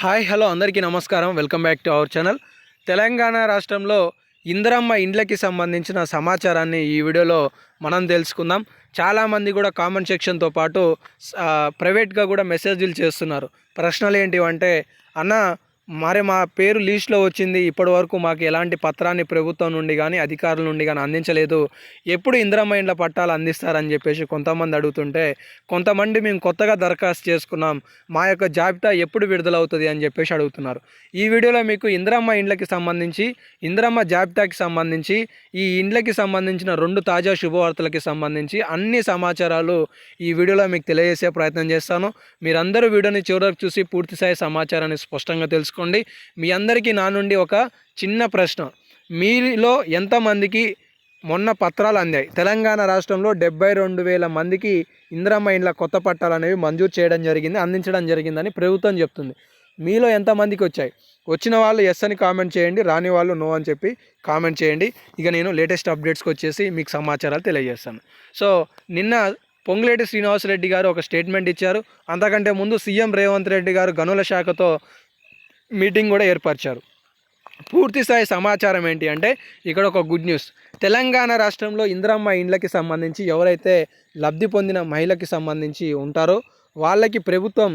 Hi hello అందరికీ నమస్కారం. Welcome back to our channel. Telangana రాష్ట్రంలో ఇందిరమ్మ ఇండ్లకి సంబంధించిన సమాచారాన్ని ఈ వీడియోలో మనం తెలుసుకుందాం. చాలామంది కూడా కామెంట్ సెక్షన్తో పాటు ప్రైవేట్గా కూడా మెసేజ్లు చేస్తున్నారు. ప్రశ్నలు ఏంటివంటే అన్న మరి మా పేరు లీస్ట్లో వచ్చింది. ఇప్పటి వరకు మాకు ఎలాంటి పత్రాన్ని ప్రభుత్వం నుండి కానీ అధికారుల నుండి కానీ అందించలేదు. ఎప్పుడు ఇందిరమ్మ ఇండ్ల పట్టాలు అందిస్తారని చెప్పేసి కొంతమంది అడుగుతుంటే కొంతమంది మేము కొత్తగా దరఖాస్తు చేసుకున్నాం. మా యొక్క జాబితా ఎప్పుడు విడుదలవుతుంది? అని చెప్పేసి అడుగుతున్నారు. ఈ వీడియోలో మీకు ఇందిరమ్మ ఇండ్లకి సంబంధించి ఇందిరమ్మ జాబితాకి సంబంధించి ఈ ఇండ్లకి సంబంధించిన రెండు తాజా శుభవార్తలకి సంబంధించి అన్ని సమాచారాలు ఈ వీడియోలో మీకు తెలియజేసే ప్రయత్నం చేస్తాను. మీరందరూ వీడియోని చివరకు చూసి పూర్తిస్థాయి సమాచారాన్ని స్పష్టంగా చేసుకోండి మీ అందరికీ నా నుండి ఒక చిన్న ప్రశ్న. మీలో ఎంతమందికి మొన్న పత్రాలు అందాయి? తెలంగాణ రాష్ట్రంలో డెబ్బై రెండు వేల మందికి ఇందిరమ్మ ఇండ్ల కొత్త పట్టాలు అనేవి మంజూరు చేయడం జరిగింది అందించడం జరిగిందని ప్రభుత్వం చెప్తుంది. మీలో ఎంతమందికి వచ్చాయి? వచ్చిన వాళ్ళు ఎస్ అని కామెంట్ చేయండి రాని వాళ్ళు నో అని చెప్పి కామెంట్ చేయండి. ఇక నేను లేటెస్ట్ అప్డేట్స్కి వచ్చేసి మీకు సమాచారాలు తెలియజేస్తాను. సో నిన్న పొంగులేటి శ్రీనివాసరెడ్డి గారు ఒక స్టేట్మెంట్ ఇచ్చారు. అంతకంటే ముందు సీఎం రేవంత్ రెడ్డి గారు గనుల శాఖతో మీటింగ్ కూడా ఏర్పరిచారు. పూర్తి స్థాయి సమాచారం ఏంటి అంటే ఇక్కడ ఒక గుడ్ న్యూస్. తెలంగాణ రాష్ట్రంలో ఇందిరమ్మ ఇండ్లకి సంబంధించి ఎవరైతే లబ్ధి పొందిన మహిళకి సంబంధించి ఉంటారో వాళ్ళకి ప్రభుత్వం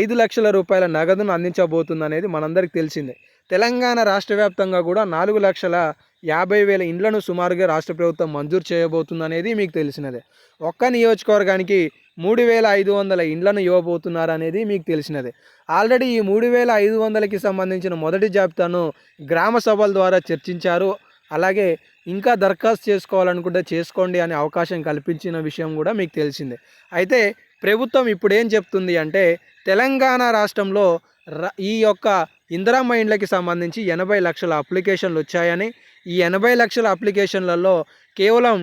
ఐదు లక్షల రూపాయల నగదును అందించబోతుంది అనేది మనందరికీ తెలిసిందే. తెలంగాణ రాష్ట్ర వ్యాప్తంగా కూడా నాలుగు లక్షల యాభై వేల ఇండ్లను సుమారుగా రాష్ట్ర ప్రభుత్వం మంజూరు చేయబోతుంది అనేది మీకు తెలిసినదే. ఒక్క నియోజకవర్గానికి మూడు వేల ఐదు వందల ఇండ్లను ఇవ్వబోతున్నారు అనేది మీకు తెలిసినదే. ఆల్రెడీ ఈ మూడు వేల ఐదు వందలకి సంబంధించిన మొదటి జాబితాను గ్రామ సభల ద్వారా చర్చించారు. అలాగే ఇంకా దరఖాస్తు చేసుకోవాలనుకుంటే చేసుకోండి అనే అవకాశం కల్పించిన విషయం కూడా మీకు తెలిసిందే. అయితే ప్రభుత్వం ఇప్పుడు ఏం చెప్తుంది అంటే తెలంగాణ రాష్ట్రంలో ర ఈ యొక్క ఇందిరమ్మ ఇండ్లకి సంబంధించి ఎనభై లక్షల అప్లికేషన్లు వచ్చాయని ఈ ఎనభై లక్షల అప్లికేషన్లలో కేవలం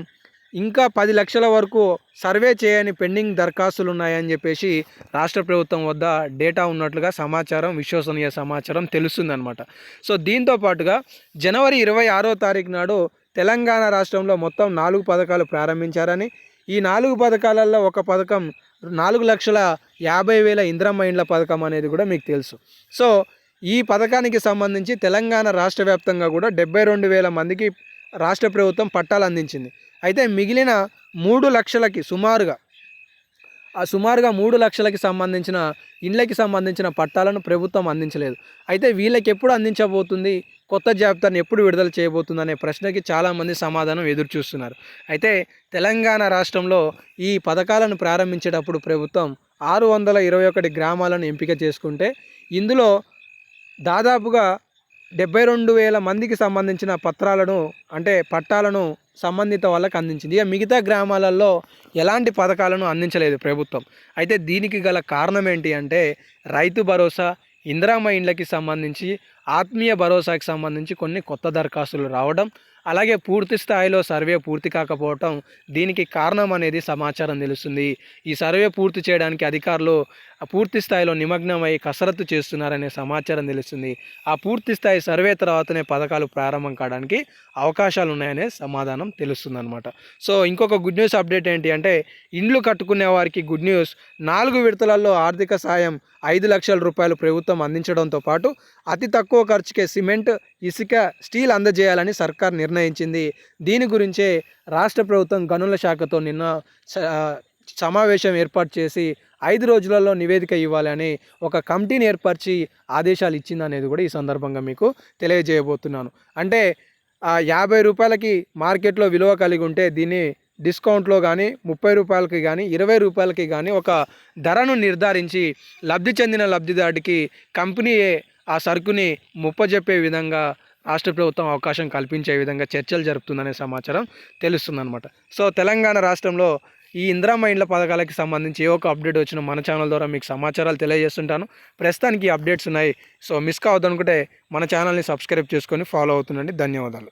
ఇంకా పది లక్షల వరకు సర్వే చేయని పెండింగ్ దరఖాస్తులు ఉన్నాయని చెప్పేసి రాష్ట్ర ప్రభుత్వం వద్ద డేటా ఉన్నట్లుగా సమాచారం విశ్వసనీయ సమాచారం తెలుస్తుందన్నమాట. సో దీంతో పాటుగా జనవరి ఇరవై ఆరో తారీఖు నాడు తెలంగాణ రాష్ట్రంలో మొత్తం నాలుగు పథకాలు ప్రారంభించారని ఈ నాలుగు పథకాలలో ఒక పథకం నాలుగు లక్షల యాభై వేల ఇంద్రమ్మ ఇండ్ల పథకం అనేది కూడా మీకు తెలుసు. సో ఈ పథకానికి సంబంధించి తెలంగాణ రాష్ట్ర వ్యాప్తంగా కూడా డెబ్బై రెండు వేల మందికి రాష్ట్ర ప్రభుత్వం పట్టాలు అందించింది. అయితే మిగిలిన మూడు లక్షలకి సుమారుగా ఆ సుమారుగా మూడు లక్షలకి సంబంధించిన ఇండ్లకి సంబంధించిన పట్టాలను ప్రభుత్వం అందించలేదు. అయితే వీళ్ళకి ఎప్పుడు అందించబోతుంది? కొత్త జాబితాను ఎప్పుడు విడుదల చేయబోతుంది అనే ప్రశ్నకి చాలామంది సమాధానం ఎదురు చూస్తున్నారు. అయితే తెలంగాణ రాష్ట్రంలో ఈ పథకాలను ప్రారంభించేటప్పుడు ప్రభుత్వం ఆరు వందల ఇరవై ఒకటి గ్రామాలను ఎంపిక చేసుకుంటే ఇందులో దాదాపుగా డెబ్బై రెండు వేల మందికి సంబంధించిన పత్రాలను అంటే పట్టాలను సంబంధిత వాళ్ళకి అందించింది. ఇక మిగతా గ్రామాలలో ఎలాంటి పథకాలను అందించలేదు ప్రభుత్వం. అయితే దీనికి గల కారణం ఏంటి అంటే రైతు భరోసా ఇందిరామ ఇండ్లకి సంబంధించి ఆత్మీయ భరోసాకి సంబంధించి కొన్ని కొత్త దరఖాస్తులు రావడం అలాగే పూర్తి స్థాయిలో సర్వే పూర్తి కాకపోవటం దీనికి కారణం అనేది సమాచారం తెలుస్తుంది. ఈ సర్వే పూర్తి చేయడానికి అధికారులు పూర్తి స్థాయిలో నిమగ్నమై కసరత్తు చేస్తున్నారనే సమాచారం తెలుస్తుంది. ఆ పూర్తి స్థాయి సర్వే తర్వాతనే పథకాలు ప్రారంభం కావడానికి అవకాశాలు ఉన్నాయనే సమాధానం తెలుస్తుంది అనమాట సో ఇంకొక గుడ్ న్యూస్ అప్డేట్ ఏంటి అంటే ఇండ్లు కట్టుకునే వారికి గుడ్ న్యూస్. నాలుగు విడతలలో ఆర్థిక సాయం ఐదు లక్షల రూపాయలు ప్రభుత్వం అందించడంతో పాటు అతి తక్కువ తక్కువ ఖర్చుకే సిమెంట్ ఇసుక స్టీల్ అందజేయాలని సర్కార్ నిర్ణయించింది. దీని గురించే రాష్ట్ర ప్రభుత్వం గనుల శాఖతో నిన్న సమావేశం ఏర్పాటు చేసి ఐదు రోజులలో నివేదిక ఇవ్వాలని ఒక కమిటీని ఏర్పరిచి ఆదేశాలు ఇచ్చింది అనేది కూడా ఈ సందర్భంగా మీకు తెలియజేయబోతున్నాను. అంటే యాభై రూపాయలకి మార్కెట్లో విలువ కలిగి ఉంటే దీన్ని డిస్కౌంట్లో కానీ ముప్పై రూపాయలకి కానీ ఇరవై రూపాయలకి కానీ ఒక ధరను నిర్ధారించి లబ్ధి చెందిన లబ్ధిదారుడికి కంపెనీయే ఆ సరుకుని ముప్పజెప్పే విధంగా రాష్ట్ర ప్రభుత్వం అవకాశం కల్పించే విధంగా చర్చలు జరుపుతుందనే సమాచారం తెలుస్తుందన్నమాట. సో తెలంగాణ రాష్ట్రంలో ఈ ఇందిరామ ఇండ్ల పథకాలకి సంబంధించి ఏ ఒక్క అప్డేట్ వచ్చిన మన ఛానల్ ద్వారా మీకు సమాచారాలు తెలియజేస్తుంటాను. ప్రస్తుతానికి అప్డేట్స్ ఉన్నాయి. సో మిస్ కావద్దనుకుంటే మన ఛానల్ని సబ్స్క్రైబ్ చేసుకొని ఫాలో అవుతుండండి. ధన్యవాదాలు.